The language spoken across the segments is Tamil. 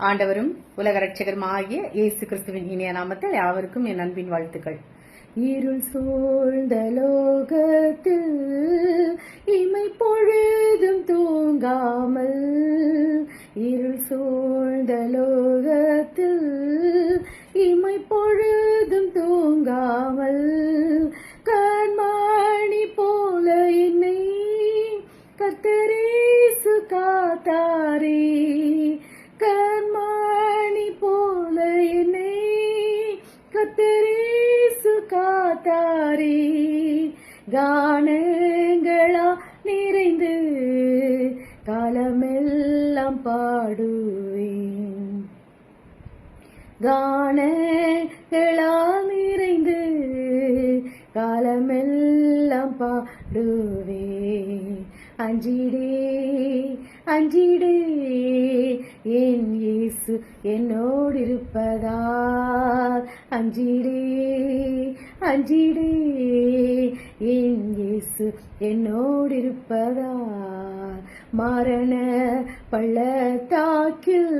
ஆண்டவரும் உலக ரட்சகருமாகிய இயேசு கிறிஸ்துவின் இனிய நாமத்தில் யாவருக்கும் என் அன்பின் வாழ்த்துக்கள். இருள் சூழ்ந்த லோகத்தில் இமை பொழுதும் தூங்காமல் இருள் சூழ்ந்த லோகத்தில் இமை பொழுதும் தூங்காமல் காலமெல்லாம் பாடுவேன். கானங்களா நிறைந்து காலமெல்லாம் பாடுவே அஞ்சிடே அஞ்சிடே என் இயேசு என்னோடு இருப்பதால் அஞ்சிடே அஞ்சிடே என் இயேசு என்னோடு இருப்பதால் மரண பள்ளத்தாக்கில்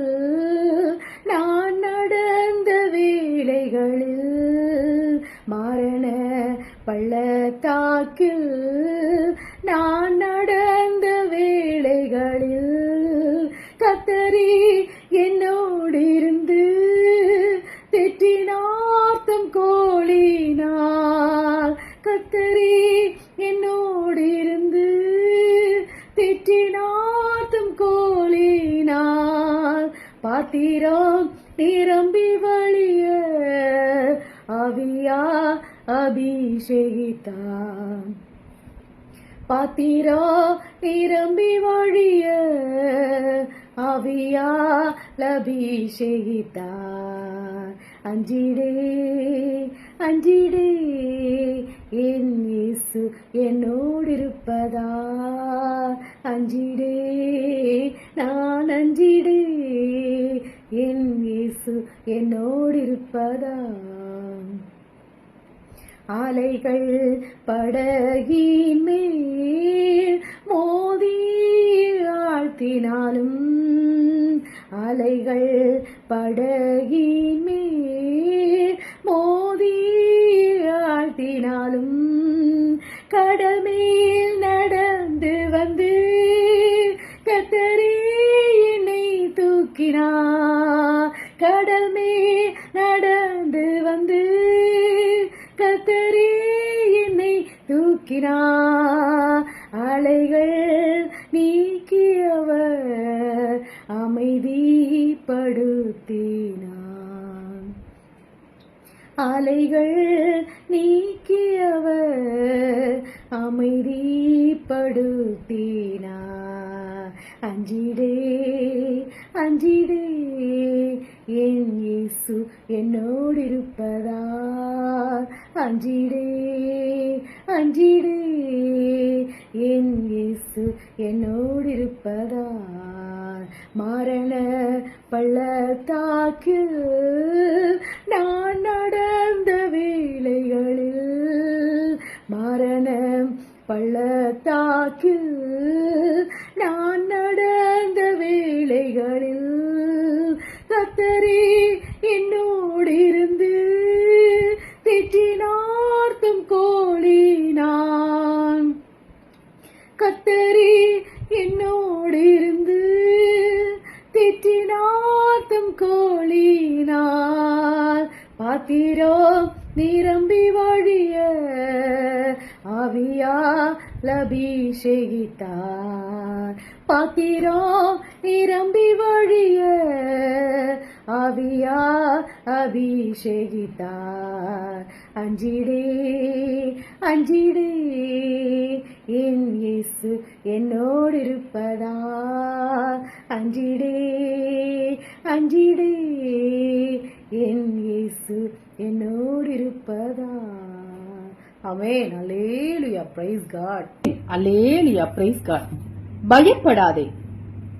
நான் நடந்த வேளைகளில் மரண பள்ளத்தாக்கில் நான் நடந்த வேளைகளில் கத்தரி என்னோடு இருந்து பாத்திரம் நிரம்பி வழிய அவியா அபிஷேகித்தான் பாத்திரா நிரம்பி வழிய அவியா லபிஷேகித்தார் அஞ்சிடே அஞ்சிடே என் இயேசு என்னோடு இருப்பதா அஞ்சிடே நான் அஞ்சிடே. என் இயேசு என்னோடு இருப்பதா அலைகள் படகின் மேல் மோதி ஆழ்த்தினாலும் அலைகள் படகின் கடல் மேல் நடந்து வந்து கத்தரே என்னை தூக்கினார். அலைகள் நீக்கியவர் அமைதிப்படுத்தினார். அலைகள் நீக்கியவர் அமைதிப்படுத்தினார். அஞ்சிடே அஞ்சிடே என்னோடு இருப்பதால் அஞ்சிடே அஞ்சிடே என் இயேசு என்னோடு இருப்பதால் மரண பள்ளத்தாக்கு நான் நடந்த வேளைகளில் மரண பள்ளத்தாக்கு நான் நடந்த வேளைகளில் கத்தரே என்னோடு இருந்து திட்டினார்த்தம் கோழினான் கத்தரி என்னோடு இருந்து திட்டினார்த்தம் கோழினார் பாத்திரோ நிரம்பி வழிய ஆவியா லபிஷேகித்தார் பாத்திரோ நிரம்பி வழிய ஆவியா அபிஷேகித்தார் அஞ்சிடே அஞ்சிடே என் இயேசு என்னோடு இருப்பதா. அஞ்சிடே அஞ்சிடே என் இயேசு என்னோடு இருப்பதா. Amen hallelujah praise God hallelujah praise God பயப்படாதே.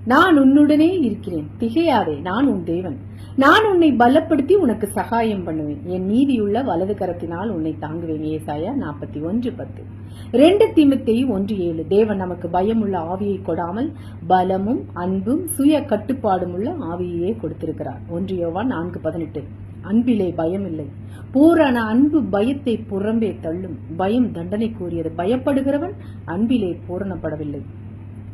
நான் உன்னுடனே இருக்கிறேன். திகையாதே நான் உன் தேவன். நான் உன்னை பலப்படுத்தி உனக்கு சகாயம் பண்ணுவேன். என் நீதியுள்ள வலது கரத்தினால் உன்னை தாங்குவேன். ஏசாயா நாற்பத்தி ஒன்று பத்து. ரெண்டு திமுத்தை ஒன்று ஏழு. தேவன் நமக்கு பயமுள்ள ஆவியை கொடாமல் பலமும் அன்பும் சுய கட்டுப்பாடும் உள்ள ஆவியையே கொடுத்திருக்கிறார். ஒன்று யோவா நான்கு பதினெட்டு. அன்பிலே பயம் இல்லை பூரண அன்பு பயத்தை புறம்பே தள்ளும். பயம் தண்டனை கூறியது. பயப்படுகிறவன் அன்பிலே பூரணப்படவில்லை.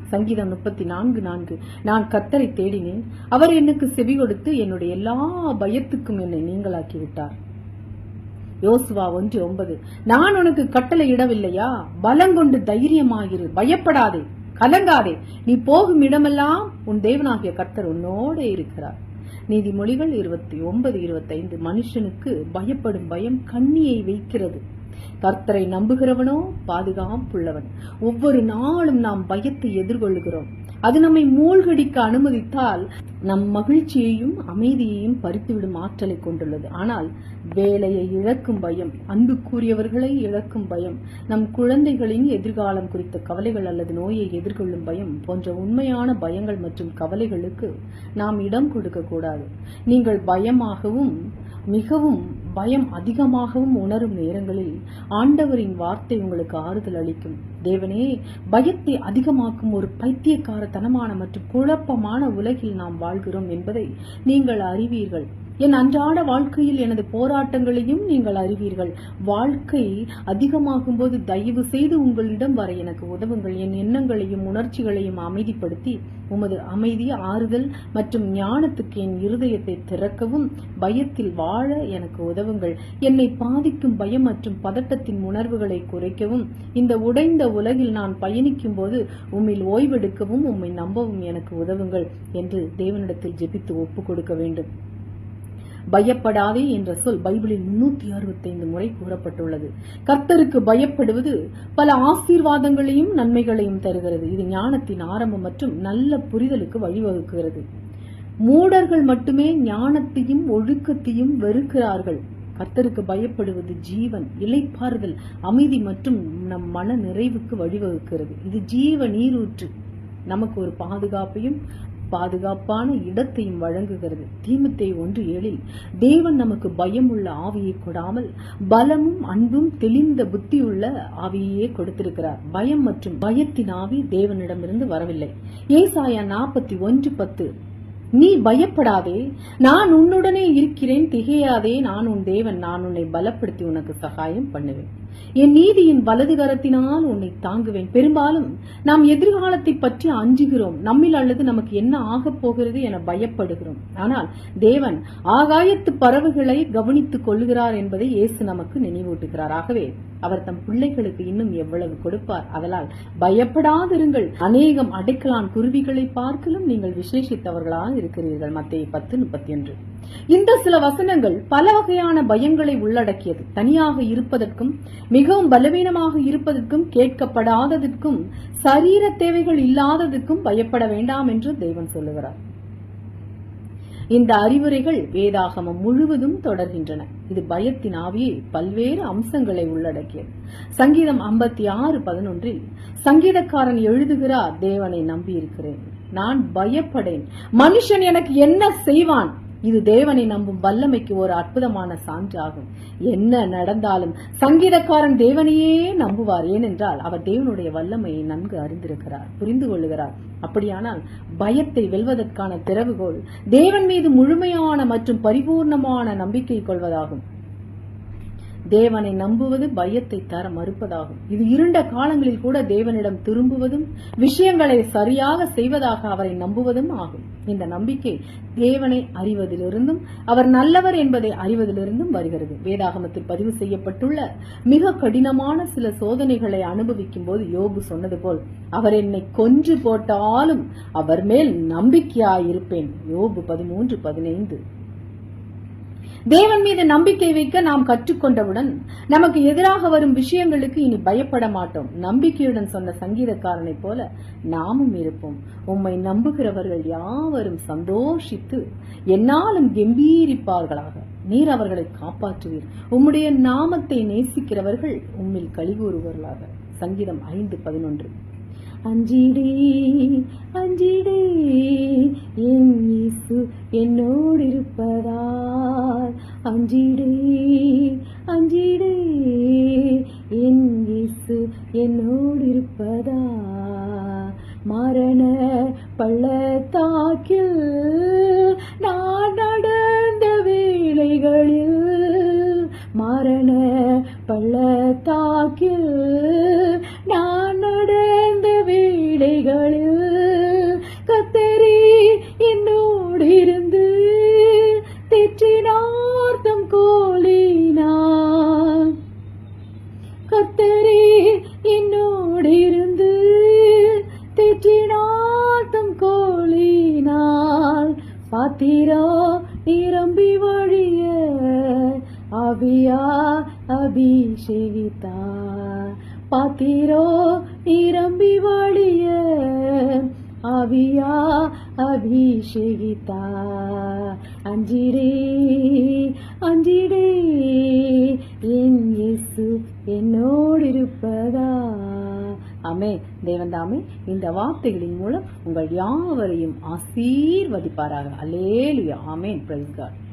சங்கீதம் முப்பத்தி நான்கு. நான்கு நான் கத்தரை தேடினேன். அவர் எனக்கு செவி கொடுத்து என்னுடைய எல்லா பயத்துக்கும் என்னை நீங்களாக்கி விட்டார் யோசுவா ஒன்று ஒன்பது. நான் உனக்கு கட்டளை இடவில்லையா? பலங்கொண்டு தைரியமாயிரு. பயப்படாதே. கலங்காதே. நீ போகும் இடமெல்லாம் உன் தேவனாகிய கர்த்தர் உன்னோட இருக்கிறார். நீதிமொழிகள் இருபத்தி ஒன்பது இருபத்தைந்து. மனுஷனுக்கு பயப்படும் பயம் கண்ணியை வைக்கிறது. கர்த்தரை நம்புகிறவனோ பாதுகாப்புள்ளவன். ஒவ்வொரு நாளும் நாம் பயத்தை எதிர்கொள்கிறோம். அது நம்மை மூழ்கடிக்க அனுமதித்தால் நம் மகிழ்ச்சியையும் அமைதியையும் பறித்துவிடும் ஆற்றலை கொண்டுள்ளது. ஆனால் வேலையை இழக்கும் பயம் அன்புக்குரியவர்களை இழக்கும் பயம் நம் குழந்தைகளின் எதிர்காலம் குறித்த கவலைகள் அல்லது நோயை எதிர்கொள்ளும் பயம் போன்ற உண்மையான பயங்கள் மற்றும் கவலைகளுக்கு நாம் இடம் கொடுக்க கூடாது நீங்கள் பயமாகவும் மிகவும் பயம் அதிகமாகவும் உணரும் நேரங்களில் ஆண்டவரின் வார்த்தை உங்களுக்கு ஆறுதல் அளிக்கும். தேவனே பயத்தை அதிகமாக்கும் ஒரு பைத்தியக்காரத்தனமான மற்றும் குழப்பமான உலகில் நாம் வாழ்கிறோம் என்பதை நீங்கள் அறிவீர்கள். என் அன்றாட வாழ்க்கையில் எனது போராட்டங்களையும் நீங்கள் அறிவீர்கள். வாழ்க்கை அதிகமாகும் போது தயவு செய்து உங்களிடம் வர எனக்கு உதவுங்கள். என் எண்ணங்களையும் உணர்ச்சிகளையும் அமைதிப்படுத்தி உமது அமைதி ஆறுதல் மற்றும் ஞானத்துக்கு என் இருதயத்தை திறக்கவும் பயத்தில் வாழ எனக்கு உதவுங்கள். என்னை பாதிக்கும் பயம் மற்றும் பதட்டத்தின் உணர்வுகளை குறைக்கவும் இந்த உடைந்த உலகில் நான் பயணிக்கும் போது உம்மில் ஓய்வெடுக்கவும் உம்மை நம்பவும் எனக்கு உதவுங்கள் என்று தேவனிடத்தில் ஜெபித்து ஒப்புக் கொடுக்க வேண்டும். பயப்படாதே என்ற சொல் பைபிளில் முன்னூத்தி அறுபத்தைந்து முறை கூறப்பட்டுள்ளது. கர்த்தருக்கு பயப்படுவது பல ஆசீர்வாதங்களையும் நன்மைகளையும் தருகிறது. இது ஞானத்தின் ஆரம்பம் மற்றும் நல்ல புரிதலுக்கு வழிவகுக்கிறது. மூடர்கள் மட்டுமே ஞானத்தையும் ஒழுக்கத்தையும் வெறுக்கிறார்கள். கர்த்தருக்கு பயப்படுவது ஜீவன் இலைப்பாறுதல் அமைதி மற்றும் நம் மன நிறைவுக்கு வழிவகுக்கிறது. இது ஜீவ நீரூற்று. நமக்கு ஒரு பாதுகாப்பையும் பாதுகாப்பான இடத்தையும் வழங்குகிறது. தீமத்தை ஒன்று ஏழில் தேவன் நமக்கு பயமுள்ள ஆவியை கொடாமல் பலமும் அன்பும் தெளிந்த புத்தியுள்ள ஆவியையே கொடுத்திருக்கிறார். பயம் மற்றும் பயத்தின் ஆவி தேவனிடமிருந்து வரவில்லை. ஏசாயா நாற்பத்தி ஒன்று பத்து. நீ பயப்படாதே நான் உன்னுடனே இருக்கிறேன் திகையாதே நான் உன் தேவன் நான் உன்னை பலப்படுத்தி உனக்கு சகாயம் பண்ணுவேன். என் நீதியின் வலது கரத்தினால் உன்னை தாங்குவேன். பெரும்பாலும் நாம் எதிர்காலத்தை பற்றி அஞ்சுகிறோம். நம்மில் அல்லது நமக்கு என்ன ஆகப் போகிறது என பயப்படுகிறோம். ஆனால் தேவன் ஆகாயத்து பறவைகளை கவனித்துக் கொள்ளுகிறார் என்பதை இயேசு நமக்கு நினைவூட்டுகிறார். ஆகவே அவர் தம் பிள்ளைகளுக்கு இன்னும் எவ்வளவு கொடுப்பார்? அதனால் பயப்படாதிருங்கள். அநேகம் அடைக்கலான் குருவிகளை பார்க்கலும் நீங்கள் விசேஷித்தவர்களாக இருக்கிறீர்கள் மத்திய பத்து முப்பத்தி ஒன்று இந்த சில வசனங்கள் பல வகையான பயங்களை உள்ளடக்கியது. தனியாக இருப்பதற்கும் மிகவும் பலவீனமாக இருப்பதற்கும் கேட்கப்படாததற்கும் சரீர தேவைகள் இல்லாததற்கும் பயப்பட வேண்டாம் என்று தேவன் சொல்லுகிறார். இந்த அறிவுரைகள் வேதாகமம் முழுவதும் தொடர்கின்றன. இது பயத்தின் ஆவியை பல்வேறு அம்சங்களை உள்ளடக்கியது. சங்கீதம் ஐம்பத்தி ஆறு பதினொன்றில் சங்கீதக்காரன் எழுதுகிறார் தேவனை நம்பியிருக்கிறேன். நான் பயப்படேன். மனுஷன் எனக்கு என்ன செய்வான்? இது தேவனை நம்பும் வல்லமைக்கு ஒரு அற்புதமான சான்றாகும். என்ன நடந்தாலும் சங்கீதக்காரன் தேவனையே நம்புவார். ஏனென்றால் அவர் தேவனுடைய வல்லமையை நன்கு அறிந்திருக்கிறார் புரிந்து கொள்ளுகிறார். அப்படியானால் பயத்தை வெல்வதற்கான திறவுகோள் தேவன் மீது முழுமையான மற்றும் பரிபூர்ணமான நம்பிக்கை கொள்வதாகும். தேவனை நம்புவது பயத்தை தர மறுப்பதாகும். இது இருண்ட காலங்களில் கூட தேவனிடம் திரும்புவதும் விஷயங்களை சரியாக செய்வதாக அவரை நம்புவதும் ஆகும். இந்த நம்பிக்கை தேவனை அறிவதிலிருந்தும் அவர் நல்லவர் என்பதை அறிவதிலிருந்தும் வருகிறது. வேதாகமத்தில் பதிவு செய்யப்பட்டுள்ள மிக கடினமான சில சோதனைகளை அனுபவிக்கும் போது யோபு சொன்னது போல் அவர் என்னை கொன்று போட்டாலும் அவர் மேல் நம்பிக்கையாயிருப்பேன். யோபு பதிமூன்று பதினைந்து. தேவன் மீது நம்பிக்கை வைக்க நாம் கற்றுக்கொண்டவுடன் நமக்கு எதிராக வரும் விஷயங்களுக்கு இனி பயப்பட மாட்டோம். நம்பிக்கையுடன் சொன்ன சங்கீதக்காரனைப் போல நாமும் இருப்போம். உம்மை நம்புகிறவர்கள் யாவரும் சந்தோஷித்து என்னாலும் கெம்பீரிப்பார்களாக. நீர் அவர்களை காப்பாற்றுவீர். உம்முடைய நாமத்தை நேசிக்கிறவர்கள் உம்மில் கலிகூறுவர்களாக சங்கீதம் ஐந்து பதினொன்று. அஞ்சிடே அஞ்சிடே. என் இயேசு என்னோடு இருப்பதால் அஞ்சிடே அஞ்சிடே. என் இயேசு என்னோடு இருப்பதா? மரண பள்ளத்தாக்கில் பாத்திரா நிரம்பி வழிய அபியா அபிஷேகித்தா. பாத்திரோ நிரம்பி வழிய அவியா அபிஷேகித்தா. அஞ்சிடே அஞ்சிடே என் இயேசு என்னோடு இருப்பதா ஆமே தேவந்தாமே இந்த வார்த்தைகளின் மூலம் உங்கள் யாவரையும் ஆசீர்வதிப்பாராக. அலேலுயா ஆமேன். Price God